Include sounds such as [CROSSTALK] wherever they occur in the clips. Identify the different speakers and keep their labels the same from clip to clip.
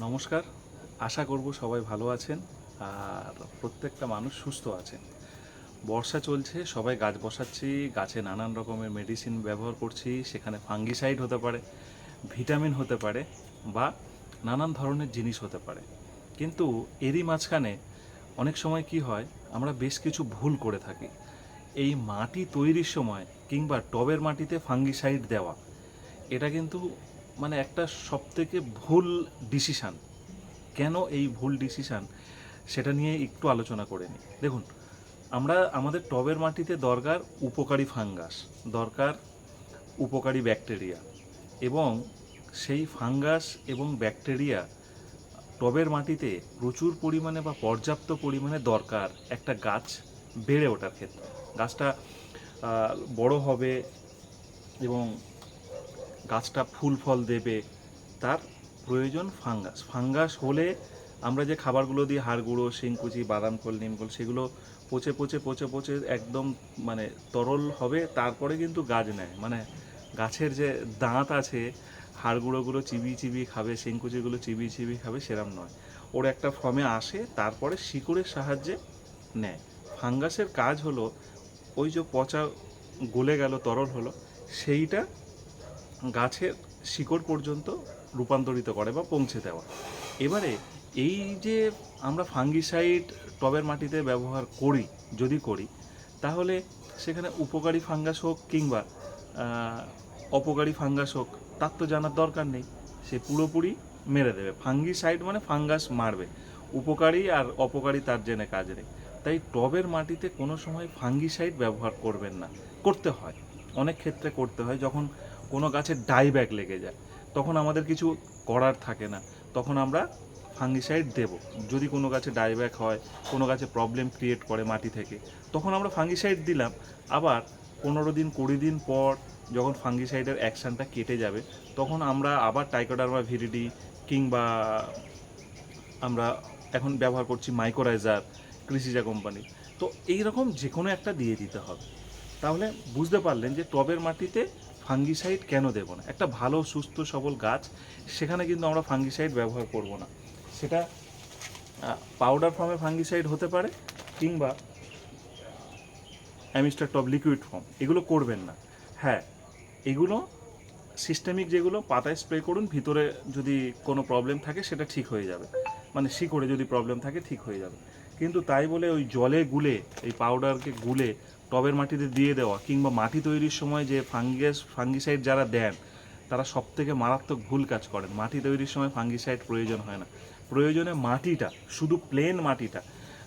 Speaker 1: নমস্কার। আশা করব সবাই ভালো আছেন আর প্রত্যেকটা মানুষ সুস্থ আছেন। বর্ষা চলছে, সবাই গাছ বসাচ্ছি, গাছে নানান রকমের মেডিসিন ব্যবহার করছি, সেখানে ফাঙ্গিসাইড হতে পারে ভিটামিন হতে পারে বা নানান ধরনের জিনিস হতে পারে। কিন্তু এরই মাঝখানে অনেক সময় কি হয়, আমরা বেশ কিছু ভুল করে থাকি। এই মাটি তৈরির সময় কিংবা টবের মাটিতে ফাঙ্গিসাইড দেওয়া, এটা কিন্তু মানে একটা সবথেকে ভুল ডিসিশান কেন এই ভুল ডিসিশান সেটা নিয়ে একটু আলোচনা করে নিই। দেখুন, আমরা আমাদের টবের মাটিতে দরকার উপকারী ফাঙ্গাস দরকার উপকারী ব্যাকটেরিয়া এবং সেই ফাঙ্গাস এবং ব্যাকটেরিয়া টবের মাটিতে প্রচুর পরিমাণে বা পর্যাপ্ত পরিমাণে দরকার একটা গাছ বেড়ে ওঠার ক্ষেত্রে। গাছটা বড় হবে এবং গাছটা ফুল ফল দেবে, তার প্রয়োজন ফাঙ্গাস। ফাঙ্গাস হলে আমরা যে খাবারগুলো দিই হাড় গুঁড়ো শিংকুচি বাদাম খোল নিমখোল সেগুলো পচে পচে পচে পচে একদম মানে তরল হবে, তারপরে কিন্তু গাছ নেয়। মানে গাছের যে দাঁত আছে হাড় গুঁড়োগুলো চিবিয়ে চিবিয়ে খাবে, শিংকুচিগুলো চিবিয়ে চিবিয়ে খাবে, সেরম নয়। ওর একটা ফর্মে আসে, তারপরে শিকড়ের সাহায্যে নেয়। ফাঙ্গাসের কাজ হলো, ওই যে পচা গলে গেল, তরল হলো, সেইটা গাছের শিকড় পর্যন্ত রূপান্তরিত করে বা পৌঁছে দেওয়া। এবারে এই যে আমরা ফাঙ্গিসাইড টবের মাটিতে ব্যবহার করি, যদি করি, তাহলে সেখানে উপকারী ফাঙ্গাস হোক কিংবা অপকারী ফাঙ্গাস হোক, তার তো জানার দরকার নেই। সে পুরোপুরি মেরে দেবে। ফাঙ্গিসাইড মানে ফাঙ্গাস মারবে। উপকারী আর অপকারী তার জেনে কাজ নেই। তাই টবের মাটিতে কোনো সময় ফাঙ্গিসাইড ব্যবহার করবেন না। করতে হয়। অনেক ক্ষেত্রে করতে হয়। যখন কোনো গাছের ডাইব্যাক লেগে যায়। তখন আমাদের কিছু করার থাকে না। তখন আমরা ফাঙ্গিসাইড দেব। যদি কোনো গাছে ডাইব্যাক হয়, কোনো গাছে প্রবলেম ক্রিয়েট করে মাটি থেকে, তখন আমরা ফাঙ্গিসাইড দিলাম। আবার পনেরো দিন, কুড়ি দিন পর যখন ফাঙ্গিসাইডের অ্যাকশানটা কেটে যাবে, তখন আমরা আবার টাইকোডার্মা ভিরিডি কিংবা আমরা এখন ব্যবহার করছি মাইক্রোরাইজার কৃষিজা কোম্পানি তো এই রকম যে কোনো একটা দিয়ে দিতে হবে। তাহলে বুঝতে পারলেন যে টবের মাটিতে ফাঙ্গিসাইড কেন দেব না? একটা ভালো, সুস্থ, সবল গাছ, সেখানে কিন্তু আমরা ফাঙ্গিসাইড ব্যবহার করব না। সেটা পাউডার ফর্মে ফাঙ্গিসাইড হতে পারে, কিংবা অ্যামিস্টার টপ লিকুইড ফর্ম এগুলো করবেন না। হ্যাঁ এগুলো সিস্টেমিক যেগুলো, পাতায় স্প্রে করুন, ভিতরে যদি কোনো প্রবলেম থাকে, সেটা ঠিক হয়ে যাবে। মানে শিকড়ে যদি প্রবলেম থাকে, ঠিক হয়ে যাবে। কিন্তু তাই বলে ওই জলে গুলে, এই পাউডারকে গুলে টবের মাটিতে দিয়ে দেওয়া কিংবা মাটি তৈরির সময় যে ফাঙ্গিস, ফাঙ্গিসাইড যারা দেন, তারা সব থেকে মারাত্মক ভুল কাজ করেন। মাটি তৈরির সময় ফাঙ্গিসাইড প্রয়োজন হয় না। প্রয়োজনে মাটিটা, শুধু প্লেন মাটিটা,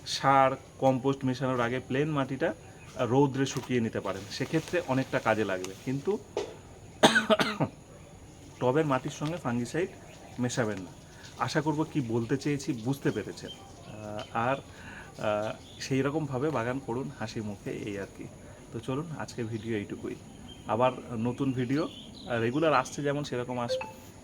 Speaker 1: সার, কম্পোস্ট মেশানোর আগে প্লেন মাটিটা রৌদ্রে শুকিয়ে নিতে পারেন। সেক্ষেত্রে অনেকটা কাজে লাগবে। কিন্তু [COUGHS] টবের মাটির সঙ্গে ফাঙ্গিসাইড মেশাবেন না। আশা করব কি বলতে চেয়েছি বুঝতে পেরেছেন। আর সেই রকমভাবে বাগান করুন হাসি মুখে, এই আর কি। তো চলুন আজকে ভিডিও এইটুকুই। আবার নতুন ভিডিও রেগুলার আসছে যেমন, সেরকম আসবে।